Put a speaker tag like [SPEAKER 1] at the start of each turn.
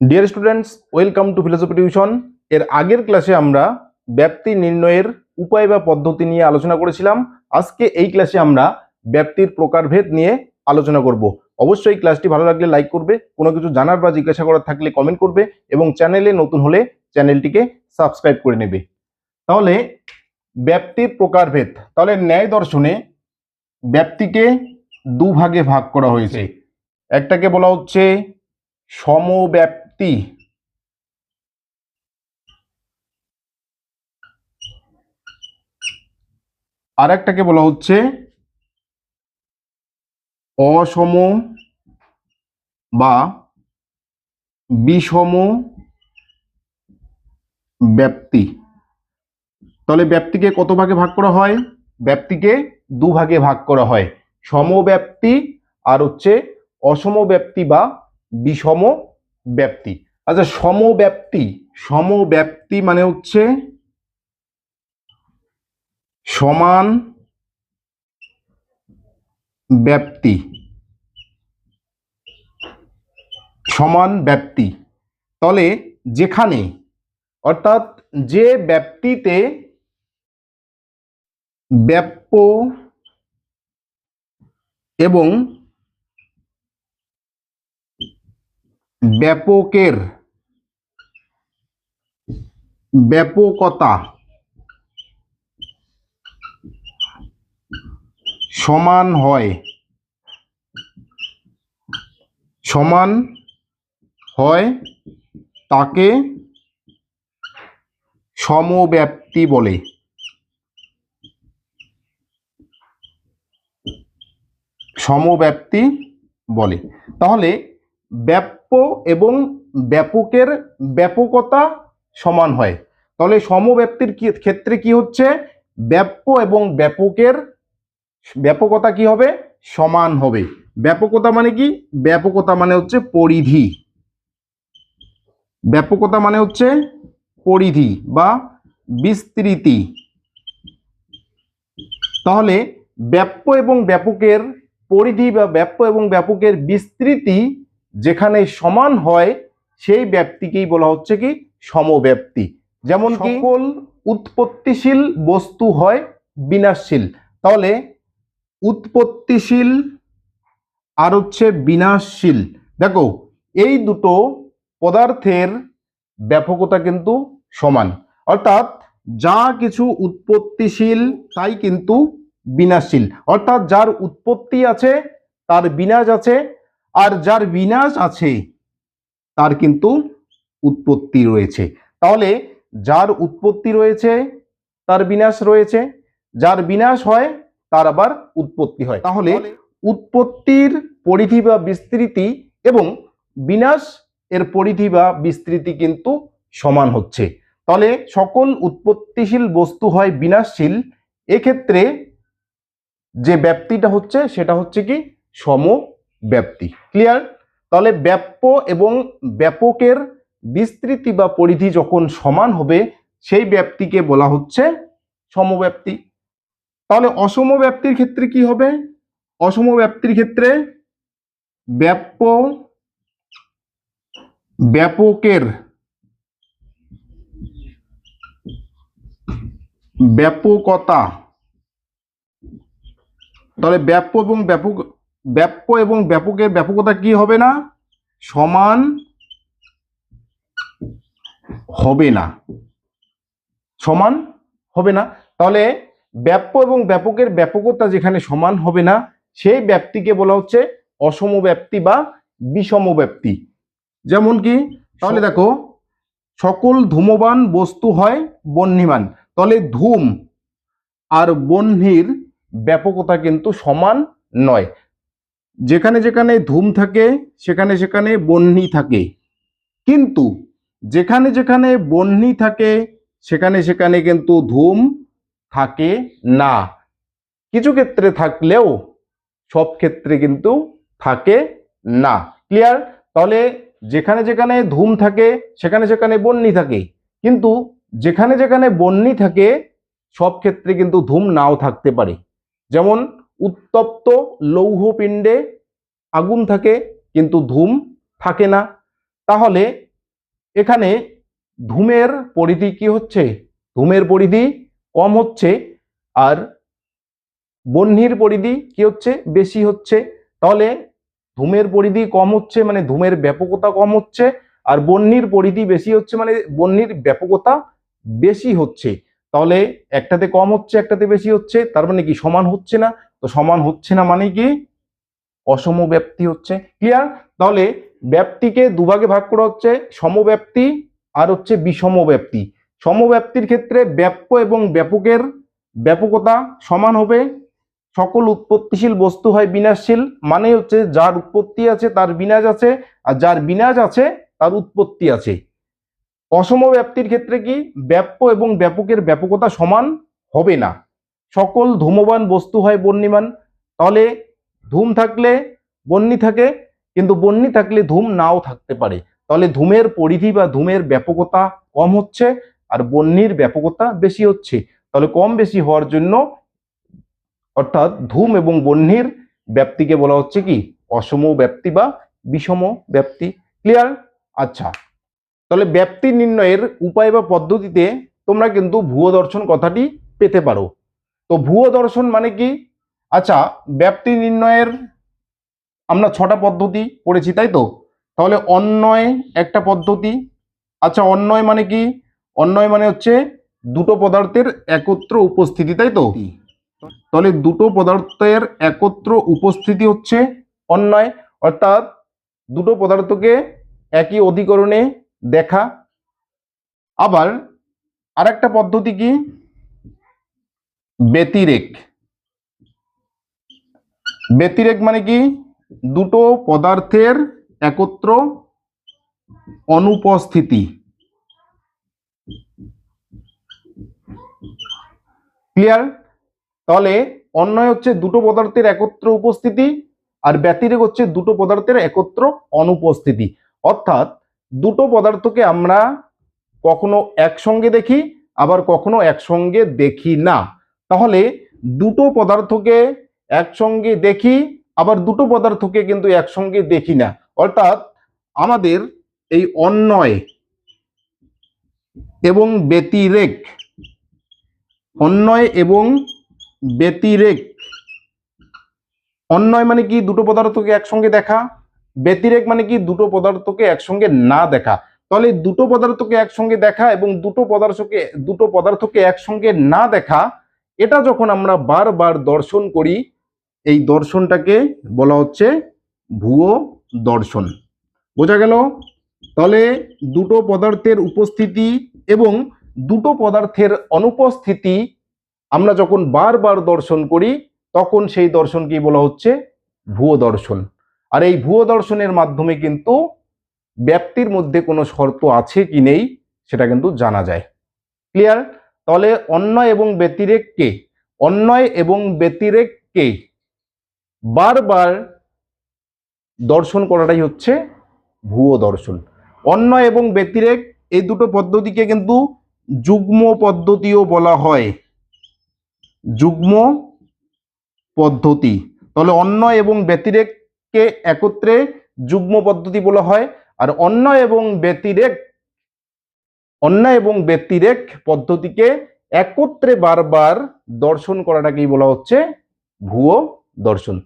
[SPEAKER 1] Dear students welcome to philosophy tuition এর আগের ক্লাসে আমরা ব্যাপ্তি নির্ণয়ের উপায় বা পদ্ধতি নিয়ে আলোচনা করেছিলাম। আজকে এই ক্লাসে আমরা ব্যাপ্তির প্রকারভেদ নিয়ে আলোচনা করব। অবশ্যই ক্লাসটি ভালো লাগলে লাইক করবে, কোনো কিছু জানার বা জিজ্ঞাসা করার থাকলে কমেন্ট করবে এবং চ্যানেলে নতুন হলে চ্যানেলটিকে সাবস্ক্রাইব করে নেবে। তাহলে ব্যাপ্তির প্রকারভেদ, তাহলে ন্যায় দর্শনে ব্যাপ্তিকে দুভাগে ভাগ করা হয়েছে। একটাকে বলা হচ্ছে সমব্যাপ্তি আর একটাকে বলা হচ্ছে অসম বা বিষম ব্যাপ্তি তাহলে ব্যাপ্তিকে কত ভাগে ভাগ করা হয়? ব্যাপ্তিকে দু ভাগে ভাগ করা হয়। সমব্যাপ্তি আর হচ্ছে অসমব্যাপ্তি বা বিষম ব্যাপ্তি। আচ্ছা সমব্যাপ্তি। সমব্যাপ্তি মানে হচ্ছে সমান ব্যাপ্তি। সমান ব্যাপ্তি। তলে যেখানে, অর্থাৎ যে ব্যাপ্তিতে ব্যাপ্য এবং ব্যাপকের ব্যাপকতা সমান হয় সমান হয় তাকে সমব্যাপ্তি বলে। সমব্যাপ্তি বলে। তাহলে ব্যাপ্য এবং ব্যাপকের ব্যাপকতা সমান হয়। তাহলে সমব্যাপ্তির ক্ষেত্রে কি হচ্ছে? ব্যাপ্য এবং ব্যাপকের ব্যাপকতা কি হবে? সমান হবে। ব্যাপকতা মানে কি? ব্যাপকতা মানে হচ্ছে পরিধি। ব্যাপকতা মানে হচ্ছে পরিধি বা বিস্তৃতি। তাহলে ব্যাপ্য এবং ব্যাপকের পরিধি বা ব্যাপ্য এবং ব্যাপকের বিস্তৃতি যেখানে সমান হয় সেই ব্যাপ্তিকেই বলা হচ্ছে কি? সমব্যাপ্তি যেমন সকল উৎপত্তিশীল বস্তু হয় বিনাশশীল। তাহলে উৎপত্তিশীল আর হচ্ছে বিনাশশীল। দেখো এই দুটো পদার্থের ব্যাপকতা কিন্তু সমান। অর্থাৎ যা কিছু উৎপত্তিশীল তাই কিন্তু বিনাশশীল। অর্থাৎ যার উৎপত্তি আছে তার বিনাশ আছে আর যার বিনাশ আছে তার কিন্তু উৎপত্তি রয়েছে। তাহলে যার উৎপত্তি রয়েছে তার বিনাশ রয়েছে। যার বিনাশ হয় তার আবার উৎপত্তি হয়। তাহলে উৎপত্তির পরিধি বা বিস্তৃতি এবং বিনাশ এর পরিধি বা বিস্তৃতি কিন্তু সমান হচ্ছে। তাহলে সকল উৎপত্তিশীল বস্তু হয় বিনাশশীল এক্ষেত্রে যে ব্যাপ্তিটা হচ্ছে সেটা হচ্ছে কি? সম ব্যাপ্তি। ক্লিয়ার তাহলে ব্যাপ্য এবং ব্যাপকের বিস্তৃতি বা পরিধি যখন সমান হবে, সেই ব্যাপ্তিকে বলা হচ্ছে সমব্যাপ্তি। তাহলে অসম ব্যাপ্তির ক্ষেত্রে কি হবে? অসম ব্যাপ্তির ক্ষেত্রে ব্যাপ্য, ব্যাপকের ব্যাপকতা। তাহলে ব্যাপ্য এবং ব্যাপক ব্যাপ্য এবং ব্যাপকের ব্যাপকতা কি হবে না? সমান হবে না। সমান হবে না। তাহলে ব্যাপ্য এবং ব্যাপকের ব্যাপকতা যেখানে সমান হবে না সেই ব্যাপ্তিকে বলা হচ্ছে অসম ব্যাপ্তি বা বিষম ব্যাপ্তি যেমন কি? তাহলে দেখো সকল ধূমবান বস্তু হয় বহ্নিমান তাহলে ধূম আর বহ্নির ব্যাপকতা কিন্তু সমান নয়। যেখানে যেখানে ধুম থাকে, সেখানে সেখানে বহ্নি থাকে। কিন্তু যেখানে যেখানে বহ্নি থাকে, সেখানে সেখানে কিন্তু ধুম থাকে না। কিছু ক্ষেত্রে থাকলেও সব ক্ষেত্রে কিন্তু থাকে না। ক্লিয়ার? তাহলে যেখানে যেখানে ধুম থাকে, সেখানে সেখানে বন্যি থাকে। কিন্তু যেখানে যেখানে বন্যি থাকে, সব ক্ষেত্রে কিন্তু ধুম নাও থাকতে পারে। যেমন উত্তপ্ত লৌহপিণ্ডে আগুন থাকে, কিন্তু ধূম থাকে না। তাহলে এখানে ধূমের পরিধি কি হচ্ছে? ধূমের পরিধি কম হচ্ছে আর বহ্নির পরিধি কি হচ্ছে? বেশি হচ্ছে। তাহলে ধূমের পরিধি কম হচ্ছে মানে ধূমের ব্যাপকতা কম হচ্ছে আর বহ্নির পরিধি বেশি হচ্ছে মানে বহ্নির ব্যাপকতা বেশি হচ্ছে। তাহলে একটাতে কম হচ্ছে, একটাতে বেশি হচ্ছে, তার মানে কি সমান হচ্ছে না? তো সমান হচ্ছে না মানে কি? অসম ব্যাপ্তি হচ্ছে। ক্লিয়ার তাহলে ব্যাপ্তিকে দুভাগে ভাগ করা হচ্ছে সমব্যাপ্তি আর হচ্ছে বিষম ব্যাপ্তি সমব্যাপ্তির ক্ষেত্রে ব্যাপ্য এবং ব্যাপকের ব্যাপকতা সমান হবে। সকল উৎপত্তিশীল বস্তু হয় বিনাশশীল মানে হচ্ছে যার উৎপত্তি আছে তার বিনাশ আছে, আর যার বিনাশ আছে তার উৎপত্তি আছে। অসম ব্যাপ্তির ক্ষেত্রে কি? ব্যাপ্য এবং ব্যাপকের ব্যাপকতা সমান হবে না। সকল ধূমবান বস্তু হয় বন্যিমান, তাহলে ধূম থাকলে বন্যি থাকে, কিন্তু বন্যি থাকলে ধূম নাও থাকতে পারে। তাহলে ধূমের পরিধি বা ধূমের ব্যাপকতা কম হচ্ছে আর বন্যির ব্যাপকতা বেশি হচ্ছে। তাহলে কম বেশি হওয়ার জন্য অর্থাৎ ধূম এবং বন্যির ব্যাপ্তিকে বলা হচ্ছে কি? অসম ব্যাপ্তি বা বিষম ব্যাপ্তি। ক্লিয়ার আচ্ছা। তাহলে ব্যাপ্তি নির্ণয়ের উপায় বা পদ্ধতিতে তোমরা কিন্তু ভুয়ো দর্শন কথাটি পেতে পারো। তো ভুয়ো দর্শন মানে কি? আচ্ছা ব্যাপ্তি নির্ণয়ের আমরা ছটা পদ্ধতি পড়েছি, তাই তো? তাহলে অন্যয় একটা পদ্ধতি। আচ্ছা অন্যয় মানে কি? অন্যয় মানে হচ্ছে দুটো পদার্থের একত্র উপস্থিতি, তাই তো? তাহলে দুটো পদার্থের একত্র উপস্থিতি হচ্ছে অন্যয় অর্থাৎ দুটো পদার্থকে একই অধিকরণে দেখা। আবার আরেকটা পদ্ধতি কি? ব্যতিরেক। ব্যতিরেক মানে কি? দুটো পদার্থের একত্র অনুপস্থিতি। ক্লিয়ার? তাহলে অন্যয় হচ্ছে দুটো পদার্থের একত্র উপস্থিতি আর ব্যতিরেক হচ্ছে দুটো পদার্থের একত্র অনুপস্থিতি। অর্থাৎ দুটো পদার্থকে আমরা কখনো একসঙ্গে দেখি, আবার কখনো একসঙ্গে দেখি না। তাহলে দুটো পদার্থকে একসঙ্গে দেখি, আবার দুটো পদার্থকে কিন্তু একসঙ্গে দেখি না। অর্থাৎ আমাদের এই অন্যয় এবং ব্যতিরেক অন্যয় এবং ব্যতিরেক। অন্যয় মানে কি? দুটো পদার্থকে একসঙ্গে দেখা, ব্যতিরেক মানে কি? দুটো পদার্থকে একসঙ্গে না দেখা। তাহলে দুটো পদার্থকে একসঙ্গে দেখা এবং দুটো পদার্থকে দুটো পদার্থকে একসঙ্গে না দেখা এটা যখন আমরা বারবার দর্শন করি, এই দর্শনটাকে বলা হচ্ছে ভুয়ো দর্শন। বোঝা গেল? তাহলে দুটো পদার্থের উপস্থিতি এবং দুটো পদার্থের অনুপস্থিতি আমরা যখন বারবার দর্শন করি, তখন সেই দর্শনকেই বলা হচ্ছে ভুয়ো দর্শন। আর এই ভুয়ো দর্শনের মাধ্যমে কিন্তু ব্যাপ্তির মধ্যে কোনো শর্ত আছে কি নেই, সেটা কিন্তু জানা যায়। ক্লিয়ার? তাহলে অন্যয় এবং ব্যতিরেককে অন্যয় এবং ব্যতিরেককে বারবার দর্শন করাটাই হচ্ছে ভুয়ো দর্শন। অন্যয় এবং ব্যতিরেক এই দুটো পদ্ধতিকে কিন্তু যুগ্ম পদ্ধতিও বলা হয়। যুগ্ম পদ্ধতি। তাহলে অন্যয় এবং ব্যতিরেককে একত্রে যুগ্ম পদ্ধতি বলা হয় আর অন্যয় এবং ব্যতিরেক অন্যায় এবং ব্যতিরেক পদ্ধতিকে একত্রে বারবার দর্শন করাটাকেই বলা হচ্ছে ভুয়ো দর্শন।